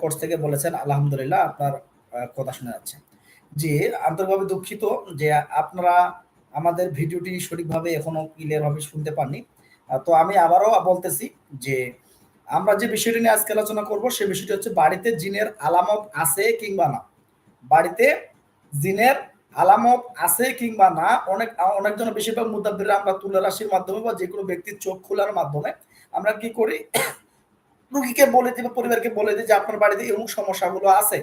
Course থেকে বলেছেন, আলহামদুলিল্লাহ আপনার কথা যাচ্ছে। যে আন্তরিকভাবে দুঃখিত যে আপনারা আমাদের ভিডিওটি সঠিকভাবে এখনও ক্লিয়ার ভাবে শুনতে পাননি। তো আমি আবারও বলতেছি যে আমরা যে বিষয়টি নিয়ে আজকে আলোচনা করব সেই বিষয়টি হচ্ছে বাড়িতে জিনের আলামত আছে কিংবা না। বাড়িতে জিনের আলামত আছে কিংবা না, অনেক অনেকজন বেশিরভাগ মুদাব্বিরা আমরা তুলে রাশির মাধ্যমে বা যে কোনো ব্যক্তির চোখ খোলার মাধ্যমে আমরা কি করি রুগীকে বলে দিই বা পরিবারকে বলে দিই যে আপনার বাড়িতে এমন সমস্যাগুলো আছে।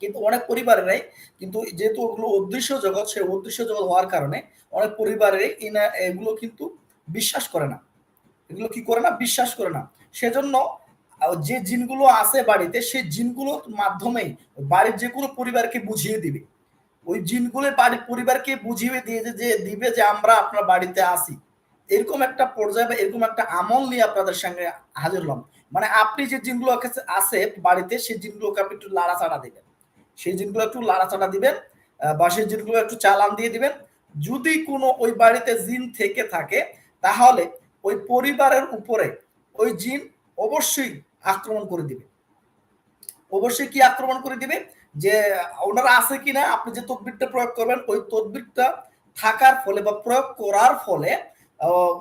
কিন্তু অনেক পরিবারেরাই কিন্তু যেহেতু ওগুলো অদৃশ্য জগৎ, সেই অদৃশ্য জগৎ হওয়ার কারণে অনেক পরিবারের এগুলো কিন্তু বিশ্বাস করে না। এগুলো কি করে না? বিশ্বাস করে না। সেজন্য যে জিনগুলো আছে বাড়িতে, সেই জিনগুলোর মাধ্যমেই বাড়ির যে কোনো পরিবারকে বুঝিয়ে দিবে। ওই জিনগুলো বাড়ির পরিবারকে বুঝিয়ে দিয়ে যে, দিবে যে আমরা আপনার বাড়িতে আসি। এরকম একটা পর্যায়ে বা এরকম একটা আমল নিয়ে আপনাদের সঙ্গে হাজির হলাম। মানে আপনি যে জিনগুলো আছে বাড়িতে, সেই জিনগুলোকে আপনি একটু লাড়াচাড়া দিবেন। সেই জিনগুলো একটু লাড়াচাড়া দিবেন বা সেই জিনগুলো একটু চালান দিয়ে দিবেন। যদি কোনো ওই বাড়িতে জিন থেকে থাকে, তাহলে ওই পরিবারের উপরে ওই জিন অবশ্যই আক্রমণ করে দিবে। অবশ্যই কি আক্রমণ করে দিবে? যে ওনারা আছে কিনা, আপনি যে তদবিরটা প্রয়োগ করবেন, ওই তদবিরটা থাকার ফলে বা প্রয়োগ করার ফলে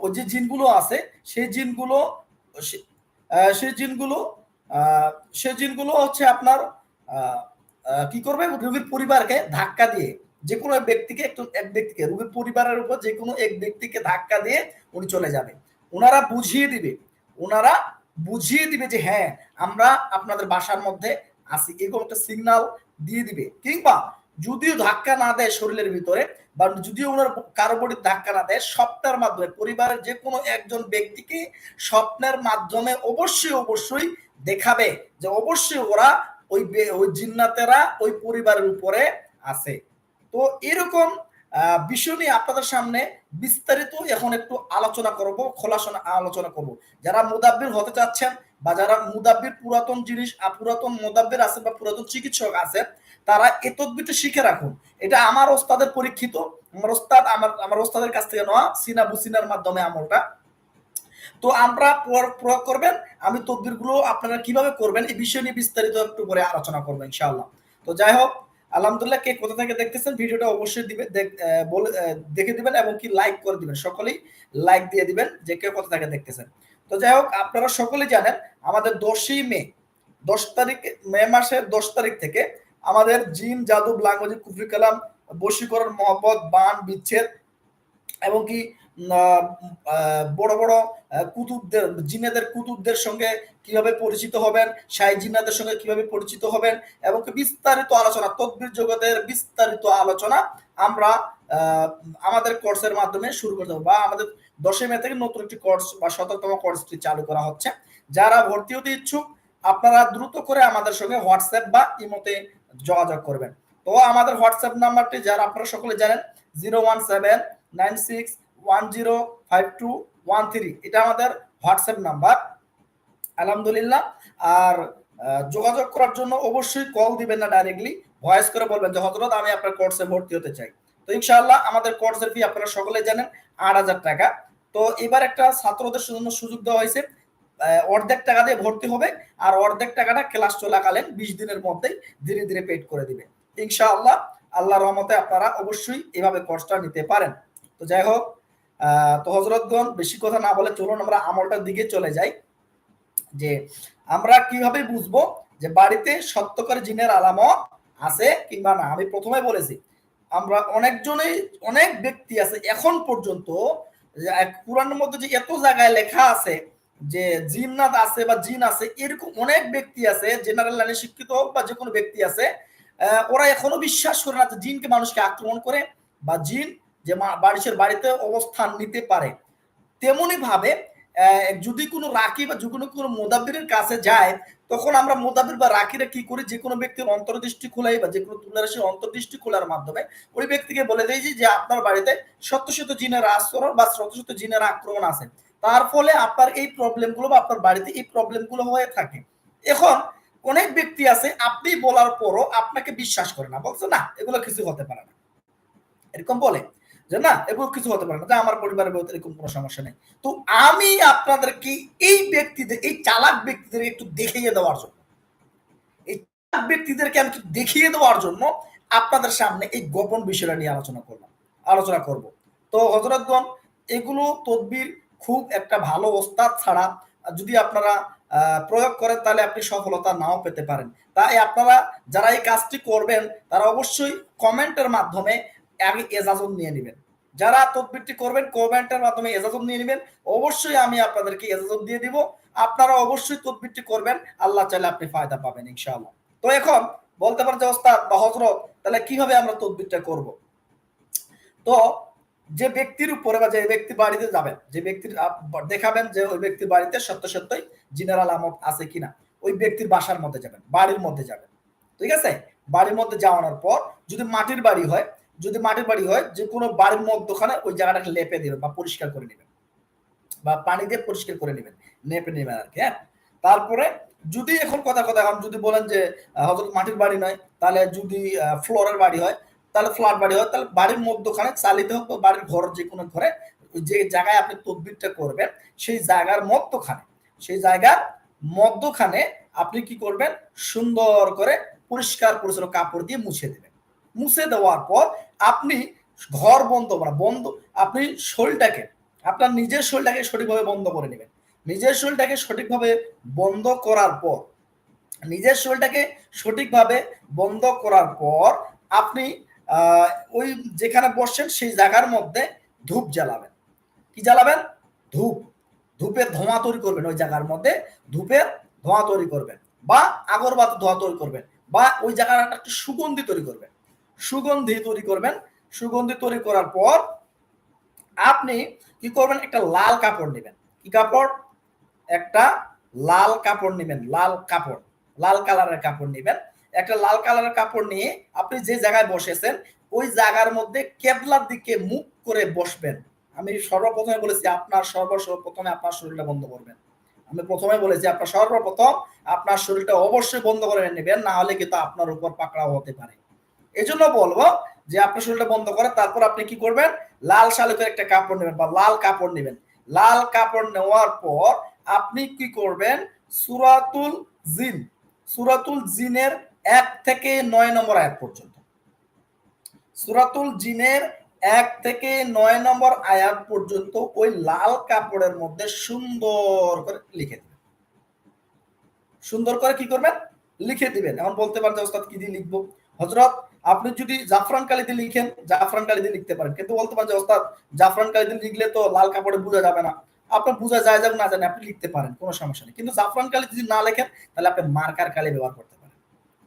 ওই যে জিনগুলো আছে, সেই জিনগুলো সেই জিনগুলো সেই জিনগুলো হচ্ছে আপনার কি করবে? রোগীর পরিবারকে ধাক্কা দিয়ে যে কোনো এক ব্যক্তিকে একটু, এক ব্যক্তিকে, রোগীর পরিবারের উপর যে কোনো এক ব্যক্তিকে ধাক্কা দিয়ে উনি চলে যাবে। ওনারা বুঝিয়ে দিবে ওনারা বুঝিয়ে দিবে যে হ্যাঁ আমরা আপনাদের বাসার মধ্যে আসি এরকম একটা সিগনাল দিয়ে দিবে। কিংবা যদিও ধাক্কা না দেয় শরীরের ভিতরে বা যদিও ওনার কারও ধাক্কা না দেয়, স্বপ্নের মাধ্যমে, পরিবারের যে কোনো একজন ব্যক্তিকে স্বপ্নের মাধ্যমে অবশ্যই অবশ্যই দেখাবে যে অবশ্যই ওরা ওই ওই জিন্নাতেরা ওই পরিবারের উপরে আছে। তো এরকম বিষয় নিয়ে আপনাদের সামনে বিস্তারিত এখন একটু আলোচনা করব, খোলাসনা আলোচনা করব। যারা মুদাব্বির হতে চাচ্ছেন বা যারা মুদাব্বির পুরাতন জিনিস পুরাতন মুদাব্বির আছে বা পুরাতন চিকিৎসক আছে তারা এ তদ্বিরটা শিখে রাখুন। এটা আমার ওস্তাদের পরীক্ষিত, আমার ওস্তাদ, আমার আমার ওস্তাদের কাছ থেকে নেওয়া সিনা বুসিনার মাধ্যমে আমলটা। তো আমরা প্রয়োগ করবেন, আমি তদ্বিরগুলো আপনারা কীভাবে করবেন, এই বিষয় নিয়ে বিস্তারিত একটু পরে আলোচনা করব, ইনশাআল্লাহ। তো যাই হোক, আলহামদুলিল্লাহ, কে কোথা থেকে দেখতেছেন, ভিডিওটা অবশ্যই বলে দেখে দিবেন এবং কি লাইক করে দিবেন, সকলেই লাইক দিয়ে দিবেন যে কে কোথা থেকে দেখতেছেন। তো যাই হোক, আপনারা সকলেই জানেন, আমাদের দশই মে, দশ তারিখ, মে মাসের দশ তারিখ থেকে আমাদের জিন, জাদু, ব্লাঙ্গজি, কুফরি, কালাম, বশীকরণ, মহব্বত, বান, বিচ্ছেদ এবং কি বড় বড় কুতুবদের, জিনেদের কুতুবদের সঙ্গে কীভাবে পরিচিত হবেন, শাহী জিন্নাদের সঙ্গে কীভাবে পরিচিত হবেন এবং বিস্তারিত আলোচনা, তদ্বির জগতের বিস্তারিত আলোচনা আমরা আমাদের কোর্সের মাধ্যমে শুরু করতে হবে বা আমাদের দশই মে থেকে নতুন একটি কোর্স বা শততম কোর্সটি চালু করা হচ্ছে। যারা ভর্তি হতে ইচ্ছুক আপনারা দ্রুত করে আমাদের সঙ্গে হোয়াটসঅ্যাপ বা ইমোতে যোগাযোগ করবেন। তো আমাদের হোয়াটসঅ্যাপ নাম্বারটি যারা আপনারা সকলে জানেন zero one seven nine six one zero five two one three এটা আমাদের হোয়াটসঅ্যাপ নাম্বার। আলহামদুলিল্লাহ। আর যোগাযোগ করার জন্য অবশ্যই কল দিবেন না ডাইরেক্টলি ভয়েস করে বলবেন যে হজরত আমি আপনার কোর্সে ভর্তি হতে চাই। তো ইনশাআল্লাহ আমাদের কোর্সের ফি আপনারা সকলে জানেন আট হাজার টাকা। তো এবার একটা ছাত্রদের জন্য সুযোগ দেওয়া হয়েছে। অর্ধেক টাকা দিয়ে ভর্তি হবে আর অর্ধেক টাকাটা ক্লাস চলাকালীন বিশ দিনের মধ্যেই ধীরে ধীরে পেড করে দিবে। ইনশাআল্লাহ, আল্লাহ রহমতে আপনারা অবশ্যই এভাবে কোর্সটা নিতে পারেন। তো যাই হোক তো হজরতগণ, বেশি কথা না বলে চলুন আমরা আমলটার দিকে চলে যাই। যে আমরা কীভাবে বুঝব যে বাড়িতে সত্যকর জিনের আলামত আছে কিংবা না? আমি প্রথমে বলেছি, আমরা অনেকজনেই, অনেক ব্যক্তি আছে এখন পর্যন্ত পুরানোর মধ্যে যে এত জায়গায় লেখা আছে যে জিন্নাত আছে বা জিন আছে, এরকম অনেক ব্যক্তি আছে জেনারেল লাইনে শিক্ষিত হোক বা যে কোনো ব্যক্তি আছে ওরা এখনও বিশ্বাস করে না যে জিনকে মানুষকে আক্রমণ করে বা জিন যে মানুষের বাড়িতে অবস্থান নিতে পারে। তেমনি ভাবে যদি কোনো রাখি বা কোনো কোনো মোদাবিরের কাছে যায়, তখন আমরা মোদাবির বা রাখিরা কি করি? যে কোনো ব্যক্তির অন্তর্দৃষ্টি খোলাই বা যে কোনো তুলারাশির অন্তর্দৃষ্টি খোলার মাধ্যমে ওই ব্যক্তিকে বলে দেয় যে আপনার বাড়িতে শত শত জিনের আচরণ বা শত শত জিনের আক্রমণ আছে। তার ফলে আপনার এই প্রবলেমগুলো বা আপনার বাড়িতে এই প্রবলেমগুলো হয়ে থাকে। এখন অনেক ব্যক্তি আছে, আপনি বলার পরও আপনাকে বিশ্বাস করে না। বলছে, না, এগুলো কিছু হতে পারে না। এরকম বলে যে, না, এগুলো কিছু হতে পারে না। যে, আমার পরিবারের মধ্যে এরকম কোনো সমস্যা নেই। তো আমি আপনাদেরকে এই ব্যক্তিদের, এই চালাক ব্যক্তিদের একটু দেখিয়ে দেওয়ার জন্য, এই চালাক ব্যক্তিদেরকে আমি একটু দেখিয়ে দেওয়ার জন্য আপনাদের সামনে এই গোপন বিষয়টা নিয়ে আলোচনা করলাম, আলোচনা করব। তো হজরতগণ এগুলো তদবির খুব একটা ভালো ওস্তাদ ছাড়া যদি আপনারা প্রয়োগ করেন তাহলে আপনি সফলতা নাও পেতে পারেন। তাই আপনারা যারা এই কাজটি করবেন, তারা অবশ্যই কমেন্টের মাধ্যমে আগে এজাজত নিয়ে নেবেন। যারা তদবিরটি করবেন, কমেন্টের মাধ্যমে এজাজত নিয়ে নেবেন। অবশ্যই আমি আপনাদেরকে এজাজত দিয়ে দিব। আপনারা অবশ্যই তদবিরটি করবেন, আল্লাহ চাইলে আপনি ফায়দা পাবেন, ইনশাআল্লাহ। তো এখন বলতে পারেন যে, ওস্তাদ বা হজরত তাহলে কীভাবে আমরা তদবিরটা করব? তো যে ব্যক্তির উপরে বা যে ব্যক্তি বাড়িতে যাবেন, যে ব্যক্তির দেখাবেন যে ওই ব্যক্তির বাড়িতে সত্য সত্যই জিনার আলামত আছে কিনা, ওই ব্যক্তির বাসার মধ্যে যাবেন, বাড়ির মধ্যে যাবেন। ঠিক আছে? বাড়ির মধ্যে যাওয়ানোর পর যদি মাটির বাড়ি হয়, যদি মাটির বাড়ি হয়, যে কোনো বাড়ির মধ্যখানে ওই জায়গাটাকে লেপে দেবেন বা পরিষ্কার করে নেবেন। বা পানি দিয়ে পরিষ্কার করে নেবেন, লেপে নেবেন আর কি হ্যাঁ? তারপরে যদি এখন কথা কথা, এখন যদি বলেন যে হয়তো মাটির বাড়ি নয়, তাহলে যদি ফ্লোরের বাড়ি হয় তাহলে ফ্ল্যাট বাড়ি হয় তাহলে বাড়ির মধ্যখানে চালিতে হোক বা বাড়ির ঘর যে কোনো ঘরে, যে জায়গায় আপনি তদবিরটা করবেন, সেই জায়গার মধ্যখানে, সেই জায়গার মধ্যখানে আপনি কি করবেন? সুন্দর করে পরিষ্কার পরিচ্ছন্ন কাপড় দিয়ে মুছে দেবেন। মুছে দেওয়ার পর আপনি ঘর বন্ধ করা বন্ধ, আপনি শরীরটাকে, আপনার নিজের শরীরটাকে সঠিকভাবে বন্ধ করে নেবেন। নিজের শরীরটাকে সঠিকভাবে বন্ধ করার পর, নিজের শরীরটাকে সঠিকভাবে বন্ধ করার পর আপনি ওই যেখানে বসছেন সেই জায়গার মধ্যে ধূপ জ্বালাবেন। কি জ্বালাবেন? ধূপ। ধূপের ধোঁয়া তৈরি করবেন ওই জায়গার মধ্যে। ধূপের ধোঁয়া তৈরি করবেন বা আগরবাতি ধোঁয়া তৈরি করবেন বা ওই জায়গার একটা সুগন্ধি তৈরি করবেন। সুগন্ধি তৈরি করবেন। সুগন্ধি তৈরি করার পর আপনি কি করবেন? একটা লাল কাপড় নেবেন। কি কাপড়? একটা লাল কাপড় নেবেন, লাল কাপড়। লাল কালারের কাপড় নেবেন। একটা লাল কালারের কাপড় নিয়ে আপনি যে জায়গায় বসেছেন, ওই জায়গার মধ্যে কেবলার দিকে মুখ করে বসবেন। আমি সর্বপ্রথমে বলেছি, আপনার সর্বপ্রথমে আপনার শরীরটা বন্ধ করবেন। আমি প্রথমে বলেছি, আপনার সর্বপ্রথম আপনার শরীরটা অবশ্যই বন্ধ করে নেবেন, না হলে কিন্তু আপনার উপর পাকড়াও হতে পারে। এই জন্য বলব যে আপনার শরীরটা বন্ধ করে তারপর আপনি কি করবেন? লাল শালুকের একটা কাপড় নেবেন বা লাল কাপড় নেবেন। লাল কাপড় নেওয়ার পর আপনি কি করবেন? সুরাতুল জিন, সুরাতুল জিনের এক থেকে নয় নম্বর আয়াত পর্যন্ত। সুরাতুল জিনের এক থেকে নয় নম্বর আয়াত পর্যন্ত ওই লাল কাপড়ের মধ্যে সুন্দর করে লিখে দিবেন। সুন্দর করে কি করবেন? লিখে দিবেন। এখন বলতে পারেন যে, ওস্তাদ, কি দিয়ে লিখব? হজরত আপনি যদি জাফরান কালিতে লিখেন, জাফরান কালিতে লিখতে পারেন। কিন্তু বলতে পারেন যে, ওস্তাদ, জাফরান কালিতে লিখলে তো লাল কাপড়ে বোঝা যাবে না। আপনার বোঝা যায় যাবে না, জানে, আপনি লিখতে পারেন, কোনো সমস্যা নেই। কিন্তু জাফরান কালি যদি না লেখেন, তাহলে আপনি মার্কার কালি ব্যবহার করতে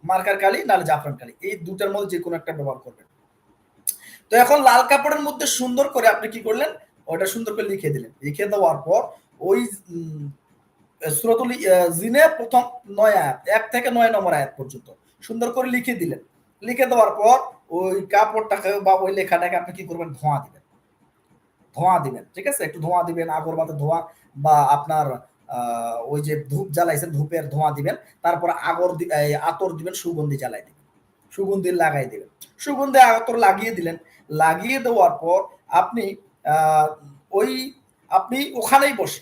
মার্কার কালি, নাহলে জাফরান কালি। এই দুটার মধ্যে যে কোনো একটা ব্যবহার করবেন। তো এখন লাল কাপড়ের মধ্যে সুন্দর করে আপনি কি করলেন? ওটা সুন্দর করে লিখে দিলেন। লিখে দেওয়ার পর ওই সুরতুল জিনের প্রথম নয় আয়াত, এক থেকে নয় নম্বর আয়াত পর্যন্ত সুন্দর করে লিখে দিলেন। লিখে দেওয়ার পর ওই কাপড়টাকে বা ওই লেখাটাকে আপনি কি করবেন? ধোঁয়া দিবেন। ধোঁয়া দিবেন, ঠিক আছে? একটু ধোঁয়া দিবেন, আগরবাতে ধোঁয়া বা আপনার ওই যে ধূপ জ্বালাইছেন, ধূপের ধোঁয়া দিবেন, তারপর আগর আতর দিবেন, সুগন্ধি জ্বালাই দিবেন। সুগন্ধি লাগাই দিবেন। সুগন্ধি আতর লাগিয়ে দিলেন। লাগিয়ে দেওয়ার পর আপনি ওই আপনি ওখানেই বসে,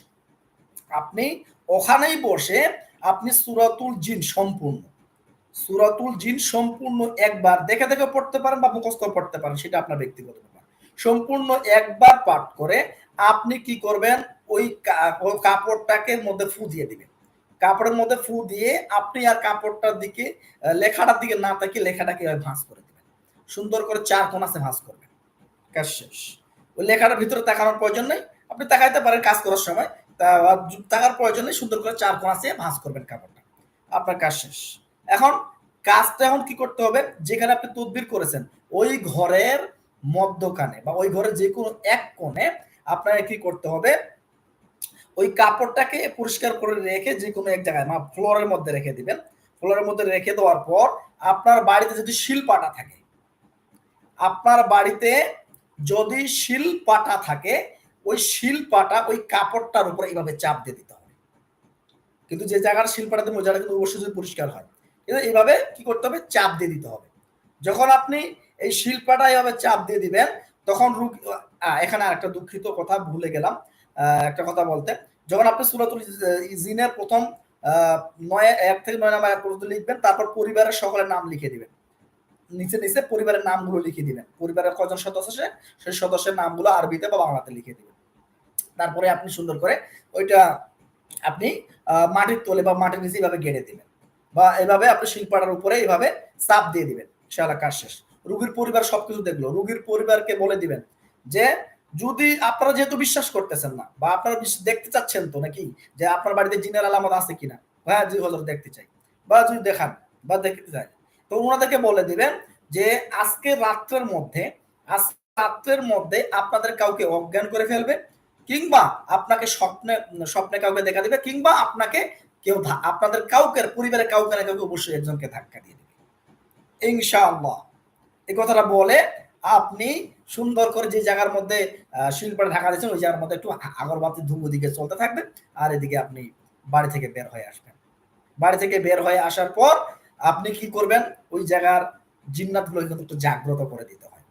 আপনি ওখানেই বসে আপনি সুরাতুল জিন সম্পূর্ণ, সুরাতুল জিন সম্পূর্ণ একবার দেখে দেখে পড়তে পারেন বা মুখস্থ পড়তে পারেন, সেটা আপনার ব্যক্তিগত ব্যাপার। সম্পূর্ণ একবার পাঠ করে আপনি কি করবেন? ওই কাপড়টাকে মধ্যে ফু দিয়ে দিবেন। কাপড়ের মধ্যে ফু দিয়ে আপনি আর কাপড়টার দিকে লেখাটার দিকে না তাকিয়ে লেখাটাকে ভাঁজ করে দিবেন। সুন্দর করে চার কোনাসে ভাঁজ করবেন। কাজ শেষ। ওই লেখাটার ভিতরে তাকানোর প্রয়োজন নেই। আপনি তাকাইতে পারেন কাজ করার সময়। তাকার প্রয়োজন নেই, সুন্দর করে চার কোনাসে ভাঁজ করবেন কাপড়টা। আপনার কাজ শেষ। এখন কাজটা এখন কি করতে হবে? যেখানে আপনি তদবির করেছেন, ওই ঘরের মধ্যখানে বা ওই ঘরের যে কোনো এক কোণে আপনাকে কি করতে হবে? ওই কাপড়টাকে পরিষ্কার করে রেখে যে কোনো এক জায়গায়, মা, ফ্লোরের মধ্যে রেখে দিবেন। ফ্লোরের মধ্যে রেখে দেওয়ার পর আপনার বাড়িতে যদি শিলপাটা থাকে, আপনার বাড়িতে যদি শিলপাটা থাকে, ওই শিলপাটা ওই কাপড়টার উপর এইভাবে চাপ দিয়ে দিতে হবে। কিন্তু যে জায়গার শিলপাটাতে মোজাটা কিন্তু অবশ্যই যদি পরিষ্কার হয়, কিন্তু এইভাবে কি করতে হবে? চাপ দিয়ে দিতে হবে। যখন আপনি এই শিল্পাটা এইভাবে চাপ দিয়ে দিবেন, তখন রুগী এখানে একটা দুঃখিত কথা, ভুলে গেলাম। একটা কথা বলতে, যখন আপনি সুরাতুল জিনের প্রথম নয় এক থেকে নয় নাম্বার পর্যন্ত লিখবেন, তারপর পরিবারের সকলের নাম লিখে দিবেন। নিচে নিচে পরিবারের নামগুলো লিখে দিবেন। পরিবারের কজন সদস্য আছে সেই সদস্যের নামগুলো আরবিতে বা বাংলাতে লিখে দিবেন। তারপরে আপনি সুন্দর করে ওইটা আপনি মাটির তোলে বা মাটির নিচে এইভাবে গেড়ে দিবেন। বা এভাবে আপনি শিল্পাটার উপরে এইভাবে চাপ দিয়ে দিবেন। ইনশাআল্লাহ কাজ শেষ। রুগীর পরিবার সবকিছু দেখল। রুগীর পরিবারকে বলে দিবেন যে যদি আপনারা যেহেতু বিশ্বাস করতেছেন না, বা আপনারা দেখতে চাচ্ছেন তো নাকি যে আপনার বাড়িতে জিনের আলামত আছে কিনা? হ্যাঁ জি হজর, দেখতে চাই। বা যদি দেখান, বা দেখতে চাই। তো ওনাদেরকে বলে দিবেন যে আজকে রাত্রের মধ্যে রাত্রের মধ্যে আপনাদের কাউকে অজ্ঞান করে ফেলবে, কিংবা আপনাকে স্বপ্নে স্বপ্নে কাউকে দেখা দিবে, কিংবা আপনাকে কেউ আপনাদের কাউকে পরিবারের কাউকে না কাউকে অবশ্যই একজনকে ধাক্কা দিয়ে দেবে। ইনশাআল্লাহ। এই কথাটা বলে আপনি সুন্দর করে যে জায়গার মধ্যে শিল্পটা ঢাকা দিয়েছেন, ওই জায়গার মধ্যে একটু আগরবাতি ধুমো দিকে চলতে থাকবেন আর এদিকে আপনি বাড়ি থেকে বের হয়ে আসবেন। বাড়ি থেকে বের হয়ে আসার পর আপনি কি করবেন? ওই জায়গার জিন্নাত গুলোকে কিন্তু একটু জাগ্রত করে দিতে হয়।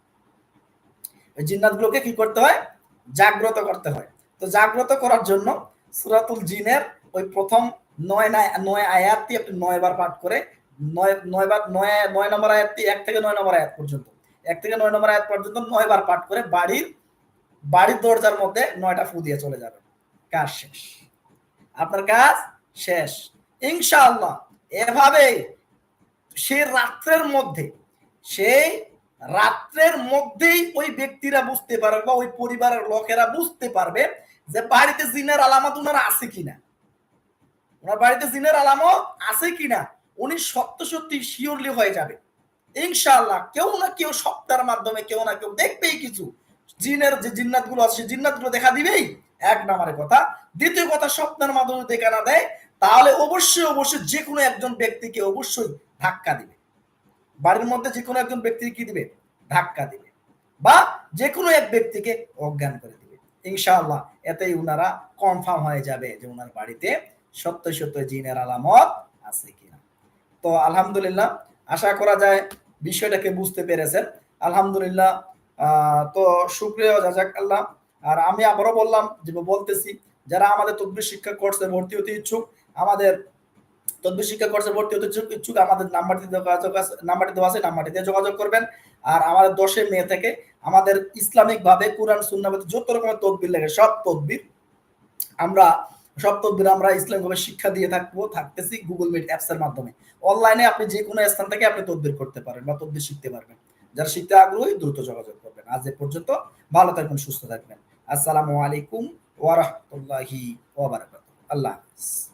ওই জিন্নাত গুলোকে কি করতে হয়? জাগ্রত করতে হয়। তো জাগ্রত করার জন্য সুরাতুল জিনের ওই প্রথম নয় নয় আয়াতটি আপনি নয় বার পাঠ করে, নয় নয় বার নয় নয় নম্বর আয়াতটি এক থেকে নয় নম্বর আয়াত পর্যন্ত এক থেকে নয় নম্বর আয়াত পর্যন্ত নয় বার পাঠ করে বাড়ির বাড়ির দরজার মধ্যে নয়টা ফু দিয়ে চলে যাবে। কাজ শেষ। আপনার কাজ শেষ। ইনশাআল্লাহ, এভাবে সে রাত্রের মধ্যে সেই রাত্রের মধ্যেই ওই ব্যক্তিরা বুঝতে পারবে বা ওই পরিবারের লোকেরা বুঝতে পারবে যে বাড়িতে জিনের আলামত ওনার আছে কিনা। ওনার বাড়িতে জিনের আলামত আছে কিনা, উনি সত্য সত্যি শিওরলি হয়ে যাবে। ইনশাআল্লাহ কেউ না কেউ সপ্তাহের মাধ্যমে কেউ না কেউ দেখবেই কিছু। জিনের যে জিন্নাতগুলো আছে জিন্নাতগুলো দেখা দিবেই। এক নাম্বারের কথা। দ্বিতীয় কথা স্বপ্নের মাধ্যমে দেখা না দেয়, তাহলে অবশ্যই অবশ্যই যে কোনো একজন ব্যক্তিকে অবশ্যই ধাক্কা দিবে। বাড়ির মধ্যে যে কোনো একজন ব্যক্তি কি দিবে? ধাক্কা দিবে। বা যে কোনো এক ব্যক্তিকে অজ্ঞান করে দিবে। ইনশাআল্লাহ এতেই উনারা কনফার্ম হয়ে যাবে যে উনার বাড়িতে সত্য সত্য জিনের আলামত আছে কিনা। তো আলহামদুলিল্লাহ আশা করা যায় বিষয়টাকে বুঝতে পেরেছেন। আলহামদুলিল্লাহ তো সুপ্রিয় জাজাক আল্লাহ আর আমি আবারও বললাম, যে বলতেছি, যারা আমাদের তদ্বির শিক্ষা কোর্সে ভর্তি হতে ইচ্ছুক, আমাদের তদ্বির শিক্ষা কোর্সে ভর্তি হতে ইচ্ছুক ইচ্ছুক, আমাদের নাম্বারটি যোগাযোগ আছে নাম্বারটি দেওয়া আছে, নাম্বারটিতে যোগাযোগ করবেন। আর আমাদের দশে মে থেকে আমাদের ইসলামিকভাবে কোরআন সুন্নাবাদ যত রকমের তদবির লাগে, সব তদবির আমরা সব তদবির আমরা ইসলামিকভাবে শিক্ষা দিয়ে থাকব, থাকতেছি গুগল মিট অ্যাপসের মাধ্যমে। অনলাইনে আপনি যে কোনো স্থান থেকে আপনি তদবির করতে পারেন বা তদবির শিখতে পারবেন। যারা শিখতে আগ্রহী, দ্রুত যোগাযোগ করবেন। আজ এ পর্যন্ত ভালো থাকবেন, সুস্থ থাকবেন। আসসালামু আলাইকুম ওয়া রাহমাতুল্লাহি ওয়া বারাকাতুহু। আল্লাহ হাফেজ।